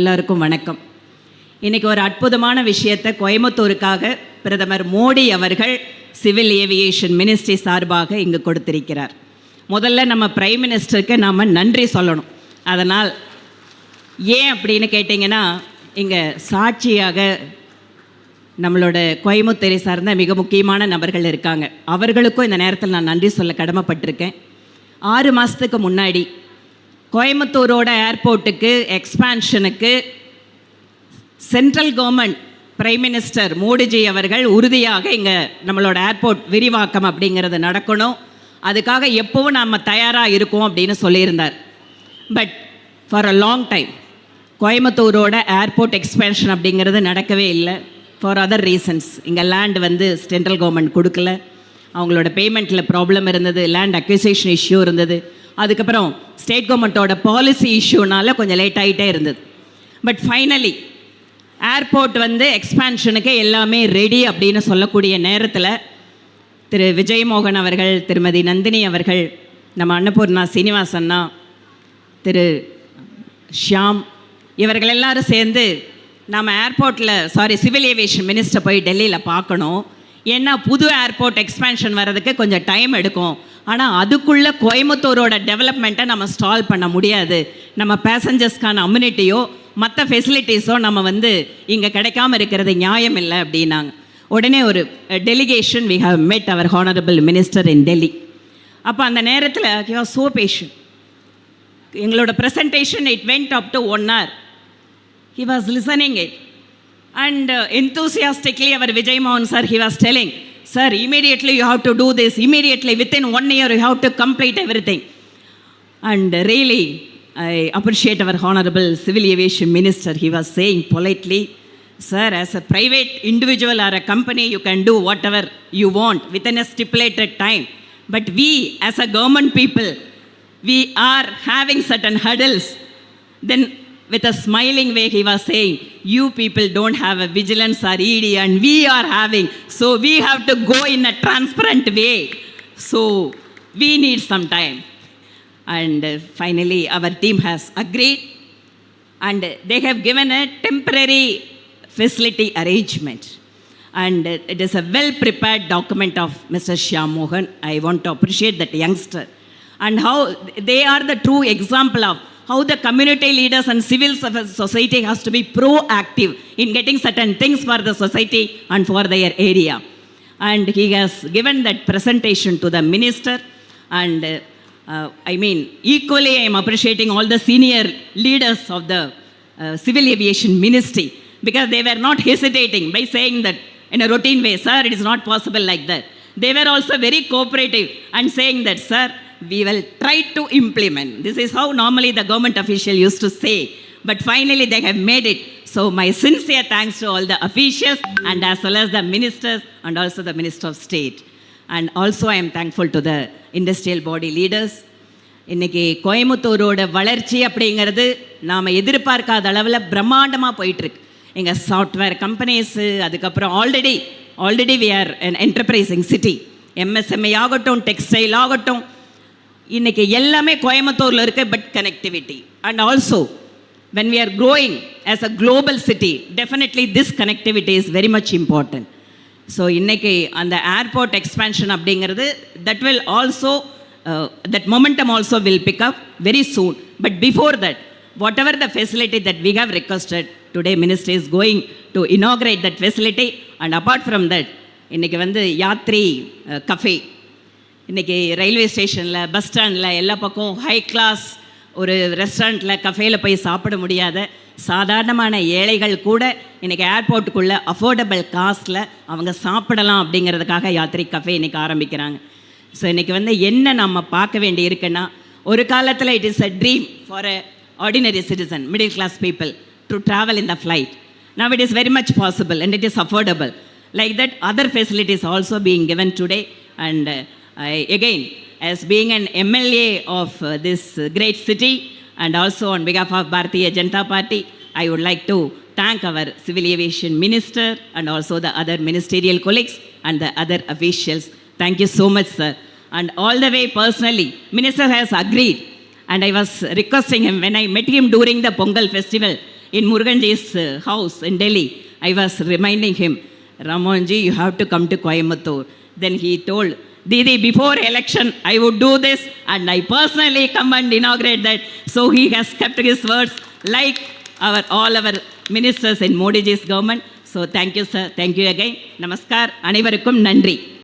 எல்லாருக்கும் வணக்கம். இன்னைக்கு ஒரு அற்புதமான விஷயத்தை கோயம்புத்தூருக்காக பிரதமர் மோடி அவர்கள் சிவில் ஏவியேஷன் மினிஸ்ட்ரி சார்பாக இங்கு கொடுத்திருக்கிறார். முதல்ல நம்ம பிரைம் மினிஸ்டருக்கு நாம் நன்றி சொல்லணும். அதனால் ஏன் அப்படின்னு கேட்டிங்கன்னா இங்கே சாட்சியாக நம்மளோட கோயம்புத்தூரை சார்ந்த மிக முக்கியமான நபர்கள் இருக்காங்க. அவர்களுக்கும் இந்த நேரத்தில் நான் நன்றி சொல்ல கடமைப்பட்டிருக்கேன். ஆறு மாதத்துக்கு முன்னாடி கோயம்புத்தூரோட ஏர்போர்ட்டுக்கு எக்ஸ்பான்ஷனுக்கு central government prime minister Modi ji அவர்கள் உறுதியாக இங்கே நம்மளோட ஏர்போர்ட் விரிவாக்கம் அப்படிங்கிறது நடக்கணும். அதுக்காக எப்போவும் நாம் தயாராக இருக்கோம் அப்படின்னு சொல்லியிருந்தார். But for a long time கோயம்புத்தூரோட airport expansion அப்படிங்கிறது நடக்கவே இல்லை. ஃபார் அதர் ரீசன்ஸ் இங்கே லேண்ட் வந்து சென்ட்ரல் கவர்மெண்ட் கொடுக்கல. அவங்களோட பேமெண்ட்டில் ப்ராப்ளம் இருந்தது. லேண்ட் அக்விசேஷன் இஷ்யூ இருந்தது. அதுக்கப்புறம் ஸ்டேட் கவர்மெண்ட்டோட பாலிசி இஷ்யூனால கொஞ்சம் லேட் ஆகிட்டே இருந்தது. பட் ஃபைனலி ஏர்போர்ட் வந்து எக்ஸ்பான்ஷனுக்கு எல்லாமே ரெடி அப்படின்னு சொல்லக்கூடிய நேரத்தில் திரு விஜயமோகன் அவர்கள் திருமதி நந்தினி அவர்கள் நம்ம அன்னபூர்ணா சீனிவாசன்னா திரு ஷியாம் இவர்கள் எல்லாரும் சேர்ந்து நம்ம ஏர்போர்ட்டில் சாரி சிவில் ஏவியேஷன் மினிஸ்டர் போய் டெல்லியில் பார்க்கணும். ஏன்னா புது ஏர்போர்ட் எக்ஸ்பேன்ஷன் வர்றதுக்கு கொஞ்சம் டைம் எடுக்கும். ஆனால் அதுக்குள்ளே கோயம்புத்தூரோட டெவலப்மெண்ட்டை நம்ம ஸ்டால் பண்ண முடியாது. நம்ம பேசஞ்சர்ஸ்க்கான அம்யூனிட்டியோ மற்ற ஃபெசிலிட்டிஸோ நம்ம வந்து இங்கே கிடைக்காம இருக்கிறது நியாயம் இல்லை அப்படின்னாங்க. உடனே ஒரு delegation we have met our honourable minister in Delhi அப்போ அந்த நேரத்தில் யூ சோ பேஷன் எங்களோட presentation it went up to one hour he was listening it and uh, enthusiastically our vijay mohan sir he was telling sir immediately you have to do this. Immediately within one year you have to complete everything. And really i appreciate our honorable civil aviation minister. He was saying politely sir as a private individual or a company you can do whatever you want within a stipulated time. But we as a government people we are having certain hurdles. Then with a smiling way he was saying you people don't have a vigilance or ed and we are having so we have to go in a transparent way. So we need some time. And uh, finally our team has agreed and they have given a temporary facility arrangement. And uh, it is a well prepared document of mr shyam mohan i want to appreciate that youngster. And how they are the true example of how the community leaders and civil society has to be proactive in getting certain things for the society and for their area. And he has given that presentation to the minister. And uh, uh, i mean equally i am appreciating all the senior leaders of the uh, civil aviation ministry because they were not hesitating by saying that in a routine way sir it is not possible like that. They were also very cooperative and saying that sir we will try to implement this is how normally the government official used to say but finally they have made it so my sincere thanks to all the officials and as well as the ministers and also the minister of state and also i am thankful to the industrial body leaders இன்னைக்கு கோயம்புத்தூரோட வளர்ச்சி அப்படிங்கிறது நாம் எதிர்பார்க்காத அளவில் பிரம்மாண்டமாக போயிட்டுருக்கு எங்கள் software companies அதுக்கப்புறம் already already we are an enterprising city MSME ஆகட்டும் டெக்ஸ்டைல் ஆகட்டும் இன்னைக்கு எல்லாமே கோயம்புத்தூரில் இருக்க but connectivity and also when we are growing as a global city definitely this connectivity is very much important. So இன்னைக்கு அந்த airport expansion அப்படிங்கிறது that will also that momentum also will pick up very soon but before that whatever the facility that we have requested today minister is going to inaugurate that facility and apart from that இன்னைக்கு வந்து Yatri uh, cafe இன்றைக்கி railway ஸ்டேஷனில் bus ஸ்டாண்டில் எல்லா பக்கம் high class ஒரு ரெஸ்டாரண்ட்டில் கஃபேல போய் சாப்பிட முடியாத சாதாரணமான ஏழைகள் கூட இன்றைக்கி ஏர்போர்ட்டுக்குள்ளே அஃபோர்டபுள் காஸ்ட்டில் அவங்க சாப்பிடலாம் அப்படிங்கிறதுக்காக யாத்திரை கஃபே இன்றைக்கி ஆரம்பிக்கிறாங்க. ஸோ இன்றைக்கி வந்து என்ன நம்ம பார்க்க வேண்டி இருக்குன்னா ஒரு காலத்தில் it is a dream for a ordinary citizen middle class people to travel in the flight now it is very much possible and it is affordable like that other facilities also being given today and I, again as being an mla of uh, this uh, great city and also on behalf of bharatiya janata party i would like to thank our civil aviation minister and also the other ministerial colleagues and the other officials thank you so much sir and all the way personally minister has agreed and I was requesting him when I met him during the Pongal festival. in Muruganji's uh, house in Delhi, I was reminding him, Ramonji, you have to come to Coimbatore. Then he told, Didi, before election, I would do this and I personally come and inaugurate that. So he has kept his words like our all our ministers in Modi ji's government. So thank you, sir. Thank you again. Namaskar. அனைவருக்கும் நன்றி